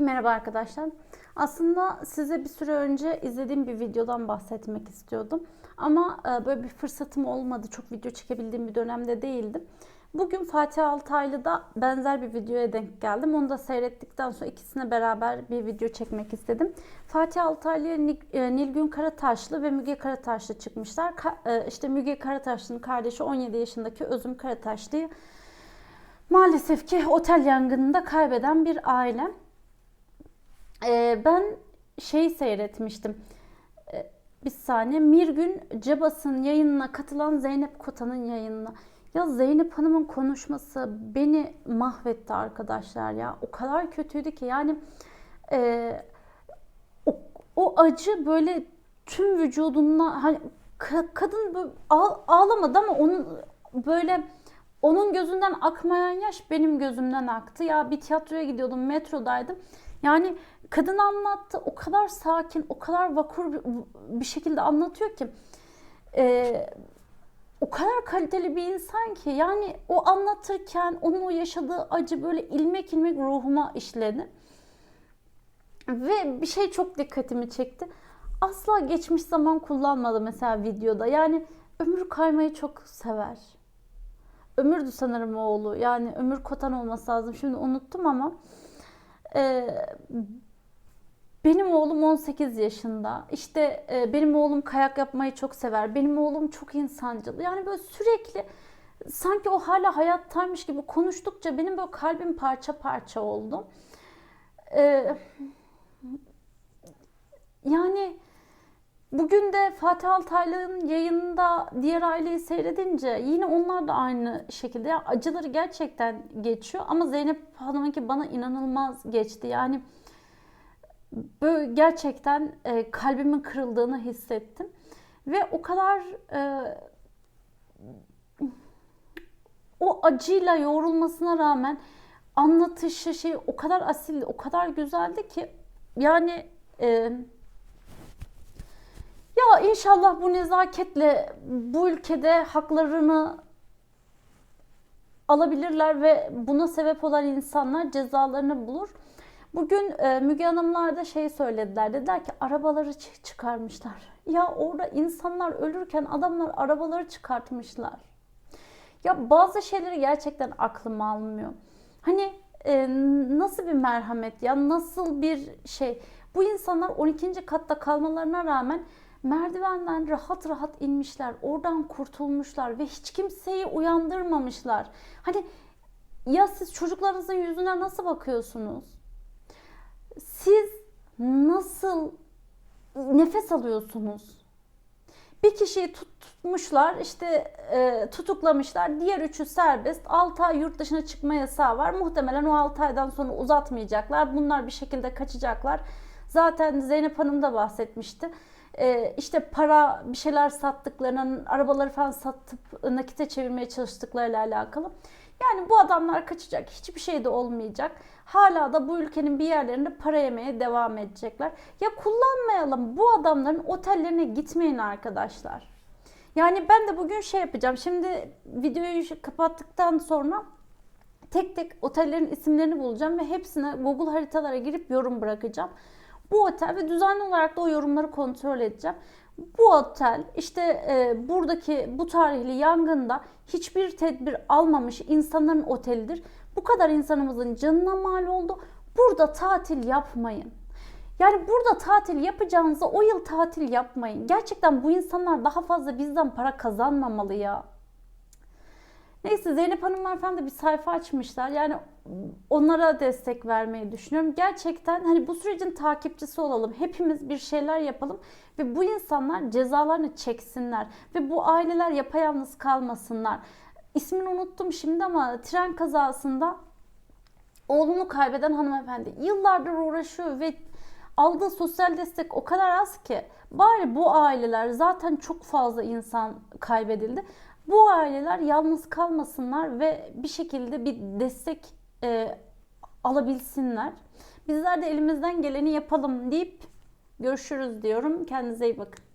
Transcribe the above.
Merhaba arkadaşlar. Aslında size bir süre önce izlediğim bir videodan bahsetmek istiyordum. Ama e, böyle bir fırsatım olmadı. Çok video çekebildiğim bir dönemde değildim. Bugün Fatih Altaylı'da benzer bir videoya denk geldim. Onu da seyrettikten sonra ikisine beraber bir video çekmek istedim. Fatih Altaylı'ya e, Nilgün Karataşlı ve Müge Karataşlı çıkmışlar. E, işte Müge Karataşlı'nın kardeşi 17 yaşındaki Özüm Karataşlı'yı maalesef ki otel yangınında kaybeden bir aile. Ee, ben şeyi seyretmiştim. Ee, bir saniye. Mirgün Cebas'ın yayınına katılan Zeynep Kota'nın yayınına. Ya Zeynep Hanım'ın konuşması beni mahvetti arkadaşlar ya. O kadar kötüydü ki yani e, o, o acı böyle tüm vücuduna hani ka- kadın ağlamadı ama onun böyle onun gözünden akmayan yaş benim gözümden aktı. Ya bir tiyatroya gidiyordum, metrodaydım. Yani kadın anlattı. O kadar sakin, o kadar vakur bir, şekilde anlatıyor ki. Ee, o kadar kaliteli bir insan ki. Yani o anlatırken onun o yaşadığı acı böyle ilmek ilmek ruhuma işledi. Ve bir şey çok dikkatimi çekti. Asla geçmiş zaman kullanmadı mesela videoda. Yani ömür kaymayı çok sever. Ömürdü sanırım oğlu. Yani Ömür Kotan olması lazım. Şimdi unuttum ama e, benim oğlum 18 yaşında. İşte e, benim oğlum kayak yapmayı çok sever. Benim oğlum çok insancıl. Yani böyle sürekli sanki o hala hayattaymış gibi konuştukça benim böyle kalbim parça parça oldu. E, yani Bugün de Fatih Altaylı'nın yayınında diğer aileyi seyredince yine onlar da aynı şekilde yani acıları gerçekten geçiyor ama Zeynep Hanım'ınki bana inanılmaz geçti. Yani böyle gerçekten e, kalbimin kırıldığını hissettim ve o kadar e, o acıyla yoğrulmasına rağmen anlatışı şey o kadar asildi, o kadar güzeldi ki yani e, ya inşallah bu nezaketle bu ülkede haklarını alabilirler ve buna sebep olan insanlar cezalarını bulur. Bugün e, Müge Hanımlar da şey söylediler. Dediler ki arabaları çı- çıkarmışlar. Ya orada insanlar ölürken adamlar arabaları çıkartmışlar. Ya bazı şeyleri gerçekten aklım almıyor. Hani e, nasıl bir merhamet ya nasıl bir şey. Bu insanlar 12. katta kalmalarına rağmen merdivenden rahat rahat inmişler. Oradan kurtulmuşlar ve hiç kimseyi uyandırmamışlar. Hani ya siz çocuklarınızın yüzüne nasıl bakıyorsunuz? Siz nasıl nefes alıyorsunuz? Bir kişiyi tutmuşlar, işte e, tutuklamışlar. Diğer üçü serbest. 6 ay yurt dışına çıkma yasağı var. Muhtemelen o 6 aydan sonra uzatmayacaklar. Bunlar bir şekilde kaçacaklar. Zaten Zeynep Hanım da bahsetmişti e, işte para bir şeyler sattıklarının arabaları falan satıp nakite çevirmeye çalıştıklarıyla alakalı. Yani bu adamlar kaçacak. Hiçbir şey de olmayacak. Hala da bu ülkenin bir yerlerinde para yemeye devam edecekler. Ya kullanmayalım. Bu adamların otellerine gitmeyin arkadaşlar. Yani ben de bugün şey yapacağım. Şimdi videoyu kapattıktan sonra tek tek otellerin isimlerini bulacağım ve hepsine Google haritalara girip yorum bırakacağım bu otel ve düzenli olarak da o yorumları kontrol edeceğim. Bu otel işte e, buradaki bu tarihli yangında hiçbir tedbir almamış insanların otelidir. Bu kadar insanımızın canına mal oldu. Burada tatil yapmayın. Yani burada tatil yapacağınızda o yıl tatil yapmayın. Gerçekten bu insanlar daha fazla bizden para kazanmamalı ya. Neyse Zeynep Hanımlar falan da bir sayfa açmışlar. Yani onlara destek vermeyi düşünüyorum. Gerçekten hani bu sürecin takipçisi olalım. Hepimiz bir şeyler yapalım ve bu insanlar cezalarını çeksinler ve bu aileler yapayalnız kalmasınlar. İsmini unuttum şimdi ama tren kazasında oğlunu kaybeden hanımefendi yıllardır uğraşıyor ve aldığı sosyal destek o kadar az ki bari bu aileler zaten çok fazla insan kaybedildi. Bu aileler yalnız kalmasınlar ve bir şekilde bir destek e, alabilsinler. Bizler de elimizden geleni yapalım deyip görüşürüz diyorum. Kendinize iyi bakın.